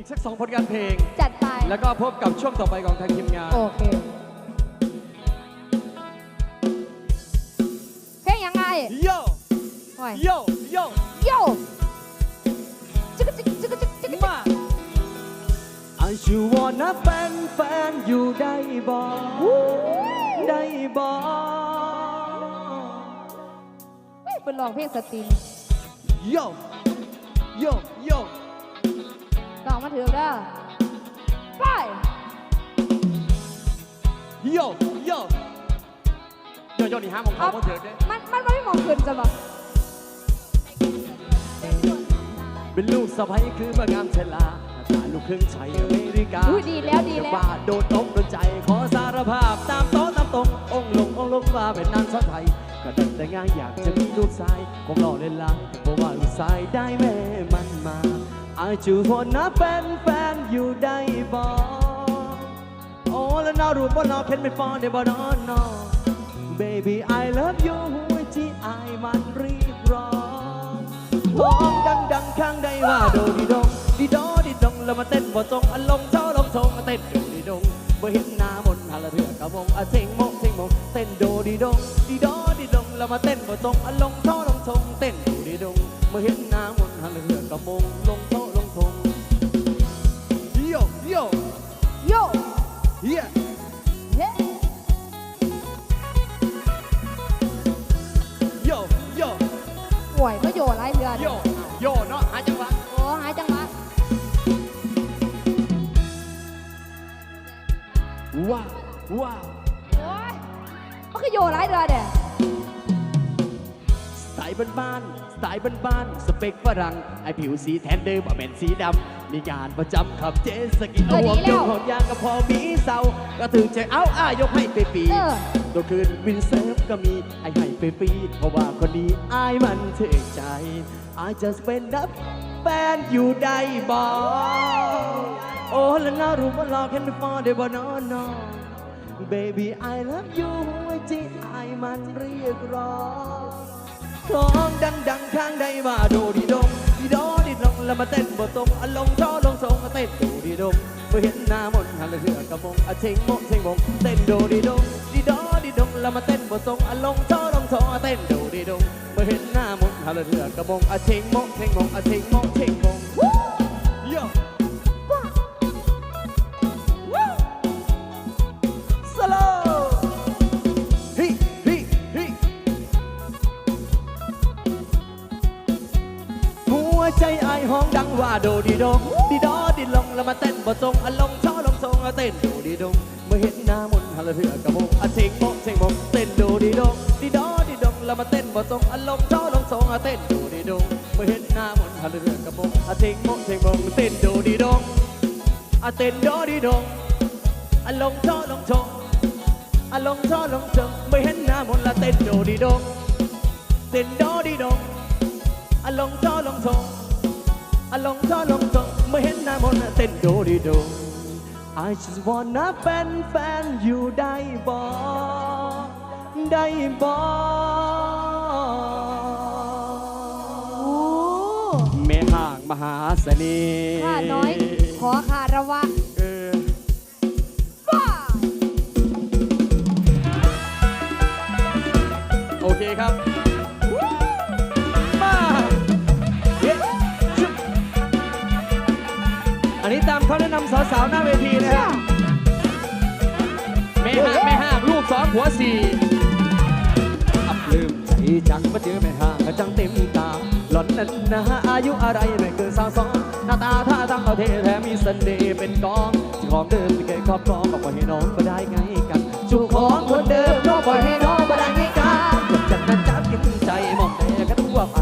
อีกสักสองผลงานเพลง จัดไป แล้วก็พบกับช่วงต่อไปของทางทีมงาน โอเค เพลงยังไงโยโอ้ยโยโยโยจิกกะจิกจิกกะจิกจิกกะจิกมาอาชูวอนะเป็นแฟนอยู่ได้บ่ได้บ่เฮ้ยเป็นร้องเพลงสตริงโยโย โยลองมาถือเด้อไปโยโยโยโยนี่ห้ามของเขาเพราะเธอเด้มันมันไม่มองขึ้นจะบอกเป็นลูกสะใภ้คือมางามเชลาหน้าตาลูกครึ่งไทยอเมริกาอุ้ยดีแล้วดีจะแล้วว่าโดนอกโดนใจขอสารภาพตามโต๊ะตามตรง องค์ลงองค์ลงว่าเป็นนางสาวไทยก็ดันแต่งานอยากจะมีลูกชายคงหล่อเล่นลังเพราะว่าลูกชายได้แม่มันมา อาจูพนนะเป็นแฟนอยู่ได้บ่โอ้แล้วนารู้บ่นอเข็นเป็นฟอนได้บ่นอนนอ Baby I love you หัวใจอายมันรียกร้องร้องดังดังข้างใดว่าโดดีดงดีโดดีดงแล้วมาเต้นบ่จงอารมณ์เจ้าลงทงเต้นโดดีดงบ่เห็นหน้ามนต์หาละเถื่อกะวงอะเซ็งโมงเซ็งโมงเต้นโดดีดงดีโดดีดงแล้วมาเต้นบ่จงอารมณ์เจ้าลงทงเต้นโดดีดงบ่เห็นหน้ามนต์หาละเถื่อกะวงลง ว้าวว้าวโอ้ยมันคือโยไรเดือนเด้สไตล์บ้านๆสไตล์บ้านๆสเปคฝรั่งไอผิวสีแทนเดิมอะเป็นสีดำมีงานประจำขับเจสกีเอาหัวโยกหอมยางก็พอมีเศร้าก็ถึงใจเอาอ้ายกให้ไปปีเออ ตัวคืนวินเซิร์ฟก็มีไอให้ไปฟรีเพราะว่าคนนี้อายมันถึงใจอายจะเป็นนับ แฟนอยู่ได้บ่โอ้แล้วน่ารู้ว่ารอแค่ไม่พอได้บ่นอนนอน Baby I love you หัวใจอมันเรียกร้องร้องดังดังๆข้างใดว่าโดดีดงดีโดดีดงแล้วมาเต้นบ่ตรงอะลงช่อลงทรงเต้นโดดีดงเมื่อเห็นหน้ามนหันเลยเหือกระมงอะเชงโมงเชงโมงเต้นโดดีดง ดีโดดีดงแล้วมาเต้นบ่ตรงอะลงช่อลงทรงอะเต้นโดดีดงเมื่อเห็นหน้ามนต์หันเลยเหือกระมงอะเชงโมงเชงโมงอะเชงโมงเชงโมงโยสโลฮิฮิฮิหัวใจไอายห้องดังว่าโดดีดงดีดอดีลงแล้วมาเต้นบ่จงอะลงช่อลงทรงอะเต้นโดดีดงเมื่อเห็นหน้า มนต์ฮัลเถือกระมงอะเชงโมงเชงโมงเต้นโดดีดงดีดอดีดงแล้วมาเต้นบ่จงอะลงช่อลงทรงอะเต้นโดดีดงเมื่อเห็นหน้ามนต์ฮัลเถือกระมงอะเชงโมงเชงโมงเต้นโดดีดงอะเต้นโดดีดงอะลงช่อลงทงอะลงท่อลงจงไม่เห็นหน้ามนต์ละเต้นโดดีดงเต้นโดดีดงอะลงท่อลงทงอะลงท่อลงจงไม่เห็นหน้ามนต์ละเต้นโดดีดง I just wanna เป็นแฟนอยู่ได้บ่ได้บ่โอ้แม่ห่างมหาเสน่ห์ข้าน้อย ขอคารวะเออว้าโอเคครับมาเย้ชุบอันนี้ตามเขาแนะนำสาวๆ หน้าเวที หัวสี่อับลืมใจจังมาเจอแม่ห้างก็จังเต็มตา หล่อนนั้นนะฮะอายุอะไรไม่เกินสาวสองหน้าตาท่าทางเขาเท่แถมมีเสน่ห์เป็นกองที่ของเดิมที่เครอบครองก็ปล่อยให้น้องมาได้ไงกันจูของคนเดิมน้องปล่อยให้น้องมาได้ไงกันจากนั้นจับกินใจมองแต่กันทั่วไป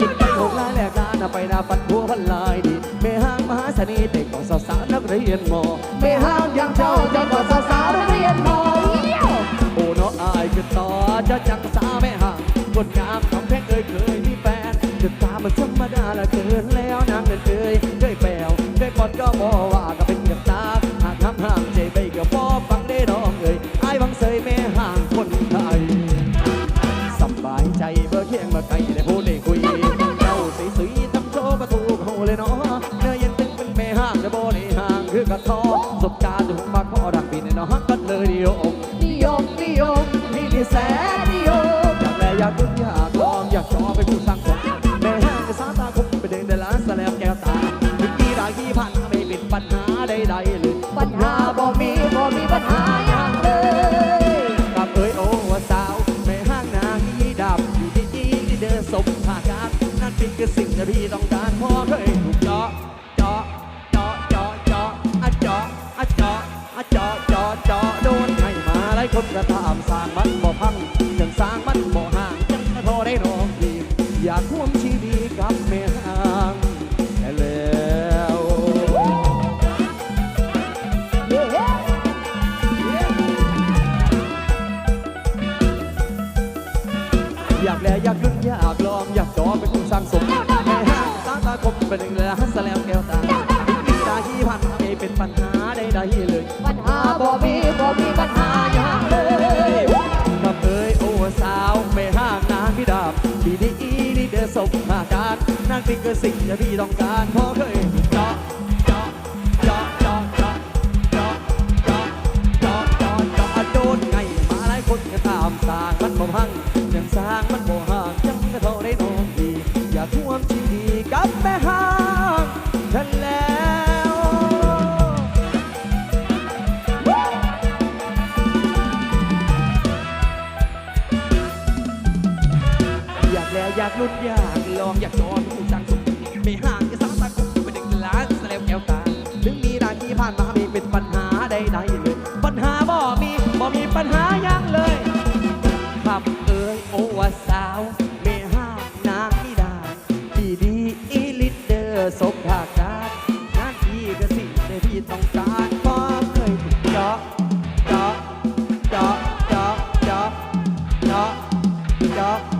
กินไปโคงลายแหลกลาหน้าไปนาฟันหัวพันลายดีแม่ห้างมหาเสน่ห์เด็กของสาวๆนักเรียนมอแม่ห้างยังเจ้าเจ้าก็สาวๆนักเรียนมอ เนาะต่อจะจังสาไม่ห่างบทงามของแพงเอ่ยเคยมีแฟนจะตามันธรรมดาละเกินแล้วนางเงินเอ่ยเคยแปลวเคยปอดก็บอว่าก็เป็นกับตาหากทำห้ามใจไปก็บอฟังได้น้องเอ่ยอายบังเสยแม่างมันบ่พังจังสร้างมันบ่ห่างจังพอได้รองดีอยากร่วมชีวิตกับแม่ห่างแต่แล้วอยากแลอยากขึ้นอยากลองอยากจอเป็นผู้สร้างสมแม่ห่างตาตาคมเป็นหนึ่งแล้ว นี่คือสิ่งที่พี่ต้องการเพราเคยเจาะเจาะเจาะเจาะเจาะเจาจาจาจาจาโดนไงมาหลายคนก็ตามสร้างมันบ่พังยังสร้างมันบ่ห่างยังจะเท่าได้น้องดี อย่าท่วมที่ดีกับแม่ห้างฉันแล้วอยากแล้วอยากลุ้นอยากลองอยากจอน ไม่ห่างกันสักตะกุไปดึงล้านแสลมแก้วตาถึงมีด่านที่ผ่านมาไม่เป็นปัญหาใดๆเลย ปัญหาบ่มีบ่มีปัญหายังเลยขับเอ้ยโอวสาวไม่ห่างนางนิดาพี่ดีอีลิเดอร์สบทาการงานพี่ก็สิ่งที่พี่ต้องการบ่เคยถูกเจาะเจาะเจาะเจาะเจาะเจาะเจาะ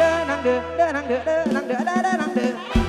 เด้อนางเด้อเด้อนางเด้อเด้อนางเด้อเด้อนางเด้อ